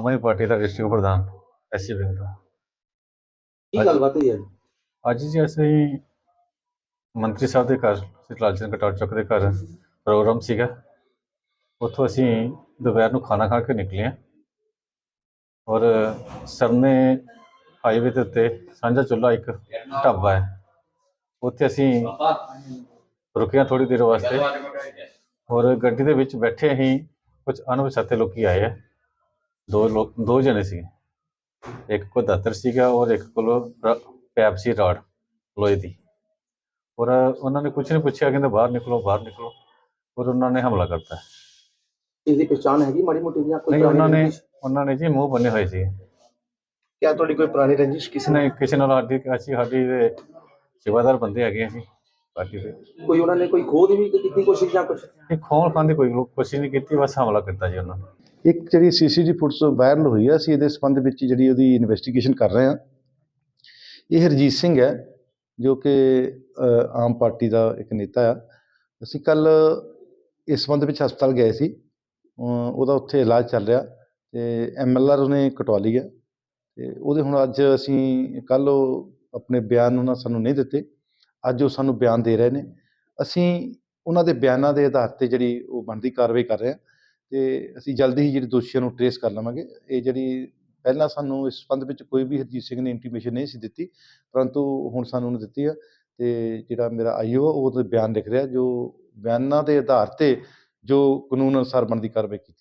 ਆਮ Aadmi party ਦਾ district ਪ੍ਰਧਾਨ SC wing ਦਾ। ਕੀ ਗੱਲਬਾਤ ਹੋਈ ਹੈ ਅੱਜ ਜੀ ਅਸੀਂ ਮੰਤਰੀ ਸਾਹਿਬ ਦੇ ਘਰ ਸ੍ਰੀ ਲਾਲ ਚੰਦ ਕਟਾਰ ਚੌਕ ਦੇ ਘਰ ਪ੍ਰੋਗਰਾਮ ਸੀਗਾ। ਉੱਥੋਂ ਅਸੀਂ ਦੁਪਹਿਰ ਨੂੰ ਖਾਣਾ ਖਾ ਕੇ ਨਿਕਲੇ ਹਾਂ। ਔਰ ਸਰਨੇ ਹਾਈਵੇ ਦੇ ਉੱਤੇ ਸਾਂਝਾ ਚੁੱਲ੍ਹਾ ਇੱਕ ਢਾਬਾ ਹੈ। ਉੱਥੇ ਅਸੀਂ ਰੁਕੇ ਹਾਂ ਥੋੜੀ ਦੇਰ ਵਾਸਤੇ। ਔਰ ਗੱਡੀ ਦੇ ਵਿੱਚ ਬੈਠੇ ਹੀ ਕੁਝ ਅਣਪਛਾਤੇ ਲੋਕੀ ਆਏ ਆ। ਦੋ ਲੋਕ ਦੋ ਜਣੇ ਸੀ ਇੱਕ ਕੋਲ ਦਾਤਰ ਸੀਗਾ ਔਰ ਇੱਕ ਕੋਲ ਪੈਪ ਸੀ ਰਾੜ ਲੋਹੇ ਦੀ। ਔਰ ਉਹਨਾਂ ਨੇ ਕੁਝ ਨਹੀਂ ਪੁੱਛਿਆ ਕਹਿੰਦੇ ਬਾਹਰ ਨਿਕਲੋ ਬਾਹਰ ਨਿਕਲੋ। ਔਰ ਉਹਨਾਂ ਨੇ ਹਮਲਾ ਕਰਤਾ। ਇਸ ਦੀ ਪਛਾਣ ਹੈਗੀ ਮਾੜੀ ਮੋਟੀ ਜਾਂ ਕੋਈ ਨਹੀਂ ਉਹਨਾਂ ਨੇ? ਉਹਨਾਂ ਨੇ ਜੀ ਮੂੰਹ ਬੰਨੇ ਹੋਏ ਸੀ। ਕਿਆ ਤੁਹਾਡੀ ਕੋਈ ਪੁਰਾਣੀ ਰੰਜਿਸ਼ ਕਿਸੇ ਨੇ ਕਿਸੇ ਨਾਲ ਸਾਡੀ ਅਸੀਂ ਸਾਡੀ ਦੇ ਸੇਵਾਦਾਰ ਬੰਦੇ ਹੈਗੇ ਅਸੀਂ ਪਾਰਟੀ ਦੇ ਕੋਈ ਉਹਨਾਂ ਨੇ ਕੋਈ ਖੋਹ ਦੀ ਵੀ ਕੀਤੀ ਕੋਸ਼ਿਸ਼ ਜਾਂ ਕੁਝ ਇਹ ਖੋਲ ਖਾਨ ਦੀ ਕੋਈ ਲੋਕ ਕੋਸ਼ਿਸ਼ ਨਹੀਂ ਕੀਤੀ ਬਸ ਹਮਲਾ ਕੀਤਾ ਜੀ ਉਹਨਾਂ ਨੇ। ਇੱਕ ਜਿਹੜੀ ਸੀਸੀਟੀਵੀ ਫੁਟਸ ਵਾਇਰਲ ਹੋਈ ਆ, ਅਸੀਂ ਇਹਦੇ ਸੰਬੰਧ ਵਿੱਚ ਜਿਹੜੀ ਉਹਦੀ ਇਨਵੈਸਟੀਗੇਸ਼ਨ ਕਰ ਰਹੇ ਹਾਂ। ਇਹ ਹਰਜੀਤ ਸਿੰਘ ਹੈ, ਜੋ ਕਿ ਆਮ ਪਾਰਟੀ ਦਾ ਇੱਕ ਨੇਤਾ ਆ। ਅਸੀਂ ਕੱਲ ਇਸ ਸੰਬੰਧ ਵਿੱਚ ਹਸਪਤਾਲ ਗਏ ਸੀ। ਉਹਦਾ ਉੱਥੇ ਇਲਾਜ ਚੱਲ ਰਿਹਾ ਤੇ ਐਮਐਲਆਰ ਉਹਨੇ ਕਟਵਾ ਲਈ ਹੈ ਤੇ ਉਹਦੇ ਹੁਣ ਅੱਜ ਅਸੀਂ ਕੱਲ ਉਹ ਆਪਣੇ ਬਿਆਨ ਉਹਨਾਂ ਸਾਨੂੰ ਨਹੀਂ ਦਿੱਤੇ। ਅੱਜ ਉਹ ਸਾਨੂੰ ਬਿਆਨ ਦੇ ਰਹੇ ਨੇ। ਅਸੀਂ ਉਹਨਾਂ ਦੇ ਬਿਆਨਾਂ ਦੇ ਆਧਾਰ ਤੇ ਜਿਹੜੀ ਉਹ ਬਣਦੀ ਕਾਰਵਾਈ ਕਰ ਰਹੇ ਹਾਂ। ਤੇ ਅਸੀਂ ਜਲਦੀ ਹੀ ਜਿਹੜੇ ਦੋਸ਼ੀਆਂ ਨੂੰ ਟਰੇਸ ਕਰ ਲਵਾਂਗੇ। ਇਹ ਜਿਹੜੀ ਪਹਿਲਾਂ ਸਾਨੂੰ ਇਸ ਸੰਬੰਧ ਵਿੱਚ ਕੋਈ ਵੀ ਹਰਜੀਤ ਸਿੰਘ ਨੇ ਇੰਟੀਮੇਸ਼ਨ ਨਹੀਂ ਸੀ ਦਿੱਤੀ, ਪਰੰਤੂ ਹੁਣ ਸਾਨੂੰ ਉਹਨੇ ਦਿੱਤੀ ਆ ਤੇ ਜਿਹੜਾ ਮੇਰਾ ਆਈਓ ਆ, ਉਹ ਉਹਦੇ ਬਿਆਨ ਲਿਖ ਰਿਹਾ, ਜੋ ਬਿਆਨਾਂ ਦੇ ਆਧਾਰ ਤੇ ਜੋ ਕਾਨੂੰਨ ਅਨੁਸਾਰ ਬਣਦੀ ਕਾਰਵਾਈ ਕੀਤੀ ਜਾਵੇ।